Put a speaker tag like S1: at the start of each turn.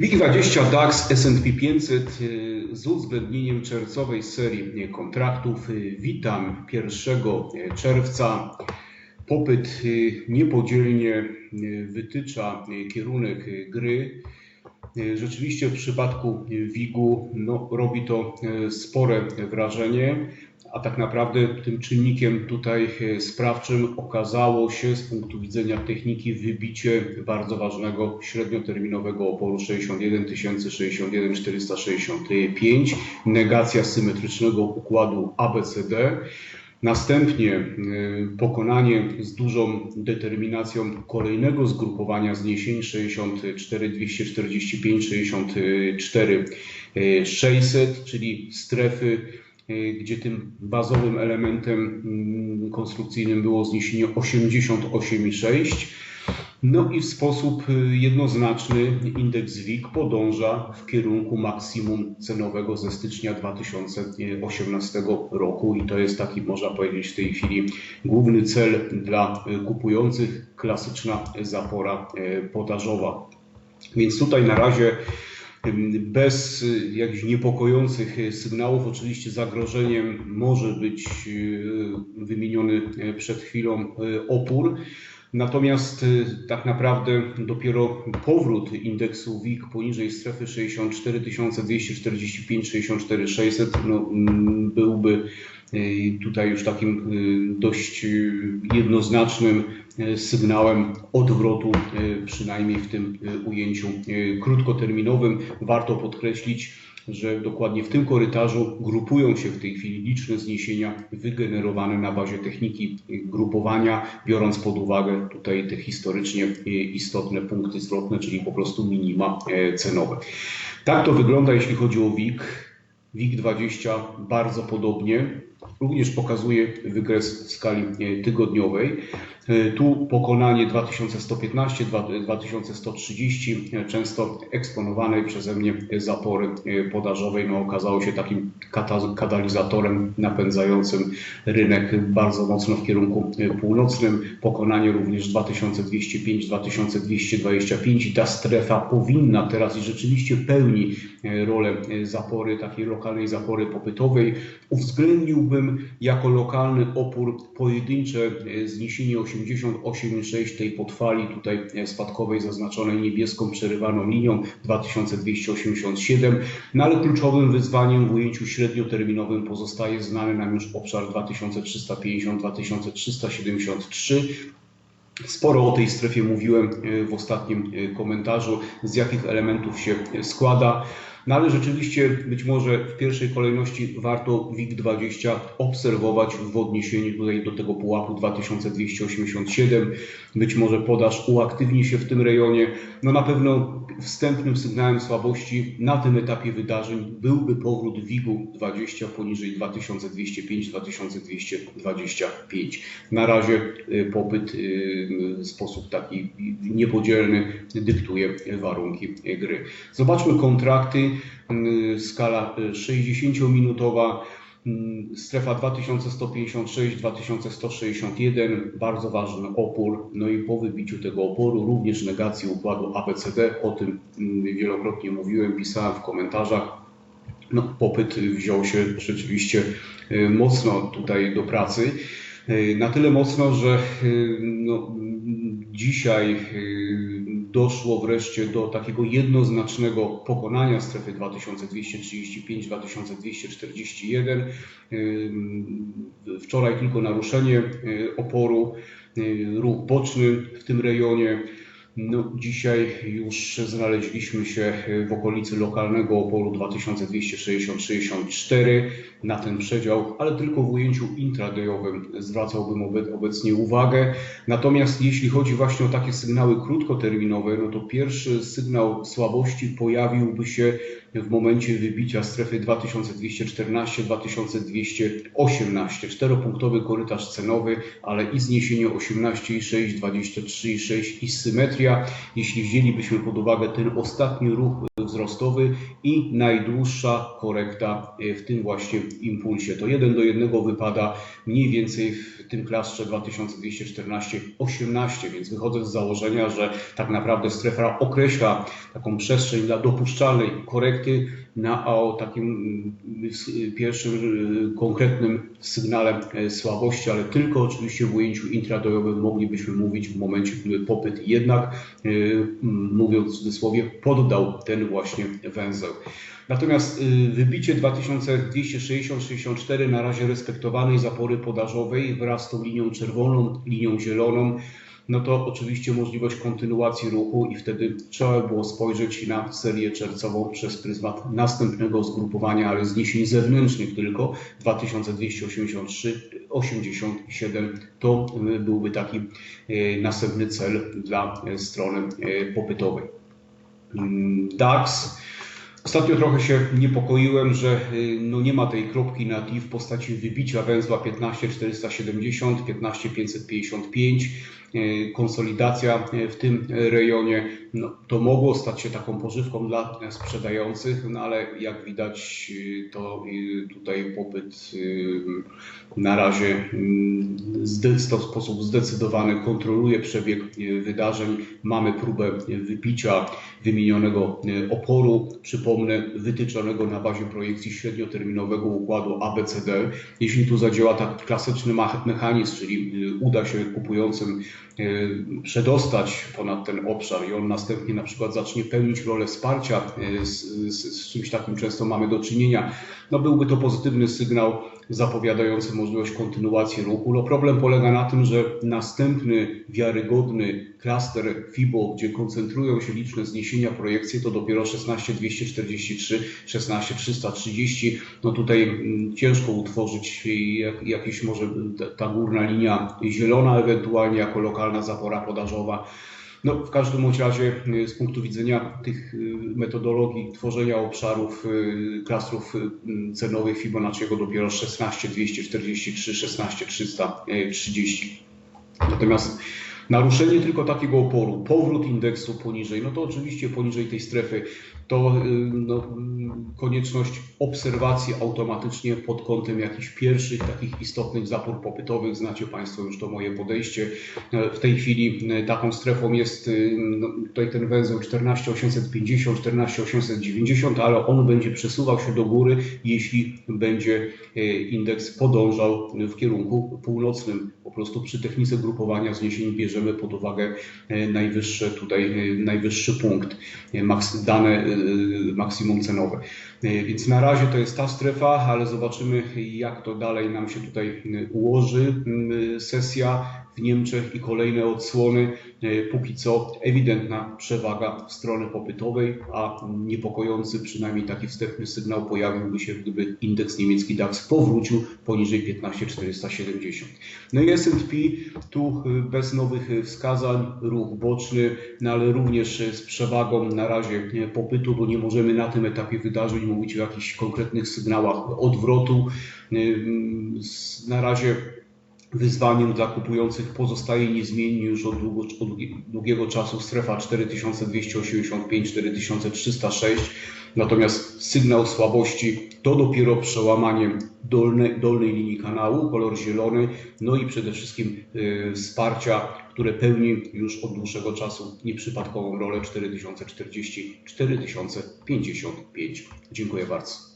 S1: WIG20 DAX S&P 500 y, z uwzględnieniem czerwcowej serii kontraktów. Y, Witam 1 czerwca. Popyt y, niepodzielnie y, wytycza y, kierunek y, gry. Y, Rzeczywiście w przypadku WIG-u no, robi to y, spore wrażenie, a tak naprawdę tym czynnikiem tutaj y, sprawczym okazało się z punktu widzenia techniki wybicie bardzo ważnego średnioterminowego oporu 61 000, 61 465, negacja symetrycznego układu ABCD. Następnie y, pokonanie z dużą determinacją kolejnego zgrupowania zniesień 64 245 64 y, 600, czyli strefy, gdzie tym bazowym elementem mm, konstrukcyjnym było zniesienie 88,6. No i w sposób y, jednoznaczny indeks WIG podąża w kierunku maksimum cenowego ze stycznia 2018 roku i to jest taki, można powiedzieć, w tej chwili główny cel dla y, kupujących, klasyczna zapora podażowa. Więc tutaj na razie bez y, jakichś niepokojących y, sygnałów, oczywiście zagrożeniem może być y, wymieniony y, przed chwilą y, opór. Natomiast tak naprawdę dopiero powrót indeksu WIG poniżej strefy 64 245 64 600 no, byłby y, tutaj już takim y, dość y, jednoznacznym y, sygnałem odwrotu, przynajmniej w tym ujęciu krótkoterminowym. Warto podkreślić, że dokładnie w tym korytarzu grupują się w tej chwili liczne zniesienia wygenerowane na bazie techniki grupowania, biorąc pod uwagę tutaj te historycznie istotne punkty zwrotne, czyli po prostu minima cenowe. Tak to wygląda, jeśli chodzi o WIG. WIG20 bardzo podobnie, również pokazuje wykres w skali e, tygodniowej. E, Tu pokonanie 2115, dwa- 2130, e, często eksponowanej przeze mnie zapory podażowej, no, okazało się takim kata- katalizatorem napędzającym rynek bardzo mocno w kierunku północnym. Pokonanie również 2205, 2225 i ta strefa powinna teraz i rzeczywiście pełni rolę zapory, takiej lokalnej zapory popytowej. Uwzględniłbym jako lokalny opór pojedyncze e, zniesienie 88,6 tej podfali tutaj e, spadkowej zaznaczonej niebieską przerywaną linią 2287, no ale kluczowym wyzwaniem w ujęciu średnioterminowym pozostaje znany nam już obszar 2350-2373. Sporo o tej strefie mówiłem e, w ostatnim komentarzu, z jakich elementów się składa. No ale rzeczywiście być może w pierwszej kolejności warto WIG20 obserwować w odniesieniu tutaj do tego pułapu 2287. Być może podaż uaktywni się w tym rejonie. No na pewno wstępnym sygnałem słabości na tym etapie wydarzeń byłby powrót WIG-u 20 poniżej 2205-2225. Na razie y, popyt y, w sposób taki niepodzielny dyktuje warunki gry. Zobaczmy kontrakty. Y, Skala y, 60-minutowa. Mm, Strefa 2156-2161, bardzo ważny opór. No i po wybiciu tego oporu również negacji układu ABCD, o tym mm, wielokrotnie mówiłem, pisałem w komentarzach. No, popyt wziął się rzeczywiście y, mocno tutaj do pracy. Y, Na tyle mocno, że y, no, mm, dzisiaj y, doszło wreszcie do takiego jednoznacznego pokonania strefy 2235-2241. Y, Wczoraj tylko naruszenie y, oporu, y, ruch boczny w tym rejonie. No, dzisiaj już znaleźliśmy się w okolicy lokalnego oporu 2260-64 na ten przedział, ale tylko w ujęciu intradayowym zwracałbym obe- obecnie uwagę. Natomiast jeśli chodzi właśnie o takie sygnały krótkoterminowe, no to pierwszy sygnał słabości pojawiłby się w momencie wybicia strefy 2214-2218. Czteropunktowy korytarz cenowy, ale i zniesienie 18,6, 23,6 i symetria. Jeśli wzięlibyśmy pod uwagę ten ostatni ruch wzrostowy i najdłuższa korekta e, w tym właśnie impulsie. To 1 do 1 wypada mniej więcej w tym klastrze 2214-18, więc wychodzę z założenia, że tak naprawdę strefa określa taką przestrzeń dla dopuszczalnej korekty na o takim mm, s- pierwszym y, konkretnym sygnale e, słabości, ale tylko oczywiście w ujęciu intradojowym moglibyśmy mówić w momencie, gdy popyt jednak, y, mm, mówiąc w cudzysłowie, poddał ten właśnie węzeł. Natomiast y, wybicie 2260-64 na razie respektowanej zapory podażowej wraz z tą linią czerwoną, linią zieloną, no to oczywiście możliwość kontynuacji ruchu i wtedy trzeba by było spojrzeć na serię czerwcową przez pryzmat następnego zgrupowania, ale zniesień zewnętrznych tylko 2283-87 to y, byłby taki y, następny cel dla strony popytowej. Mm, DAX. Ostatnio trochę się niepokoiłem, że y, no nie ma tej kropki na T w postaci wybicia węzła 15470, 15555. y, Konsolidacja y, w tym rejonie no, to mogło stać się taką pożywką dla sprzedających, no ale jak widać y, to y, tutaj popyt y, na razie mm, w sposób zdecydowany kontroluje przebieg wydarzeń. Mamy próbę wybicia wymienionego oporu, przypomnę, wytyczonego na bazie projekcji średnioterminowego układu ABCD. Jeśli tu zadziała tak klasyczny mechanizm, czyli uda się kupującym przedostać ponad ten obszar i on następnie na przykład zacznie pełnić rolę wsparcia, y, z, z, z czymś takim często mamy do czynienia, no byłby to pozytywny sygnał zapowiadający możliwość kontynuacji ruchu. No problem polega na tym, że następny wiarygodny klaster FIBO, gdzie koncentrują się liczne zniesienia projekcji, to dopiero 16243, 16330. No tutaj mm, ciężko utworzyć jak, jakiś może ta górna linia zielona, ewentualnie jako lokalna zapora podażowa. No, w każdym razie y, z punktu widzenia tych y, metodologii tworzenia obszarów, y, klastrów cenowych Fibonacciego dopiero 16 243, 16 330. Natomiast naruszenie tylko takiego oporu, powrót indeksu poniżej, no to oczywiście poniżej tej strefy, to y, no, mm, konieczność obserwacji automatycznie pod kątem jakichś pierwszych takich istotnych zapór popytowych. Znacie Państwo już to moje podejście. W tej chwili e, taką strefą jest y, no, tutaj ten węzeł 14850, 14890, ale on będzie przesuwał się do góry, jeśli będzie indeks podążał w kierunku północnym. Po prostu przy technice grupowania zniesień bierzemy pod uwagę e, najwyższe tutaj, e, najwyższy punkt, e, dane maksimum cenowe. Więc na razie to jest ta strefa, ale zobaczymy jak to dalej nam się tutaj ułoży sesja w Niemczech i kolejne odsłony. E, Póki co ewidentna przewaga strony popytowej, a niepokojący przynajmniej taki wstępny sygnał pojawiłby się, gdyby indeks niemiecki DAX powrócił poniżej 15470. No i S&P tu y, bez nowych y, wskazań, ruch boczny, no ale również z przewagą na razie popytu, bo nie możemy na tym etapie wydarzeń mówić o jakichś konkretnych sygnałach odwrotu. Na razie Wyzwaniem dla kupujących pozostaje niezmiennie już od, długo, od długi- długiego czasu strefa 4285-4306, natomiast sygnał słabości to dopiero przełamanie dolnej, dolnej linii kanału, kolor zielony, no i przede wszystkim y, wsparcia, które pełni już od dłuższego czasu nieprzypadkową rolę 4040-4055. Dziękuję bardzo.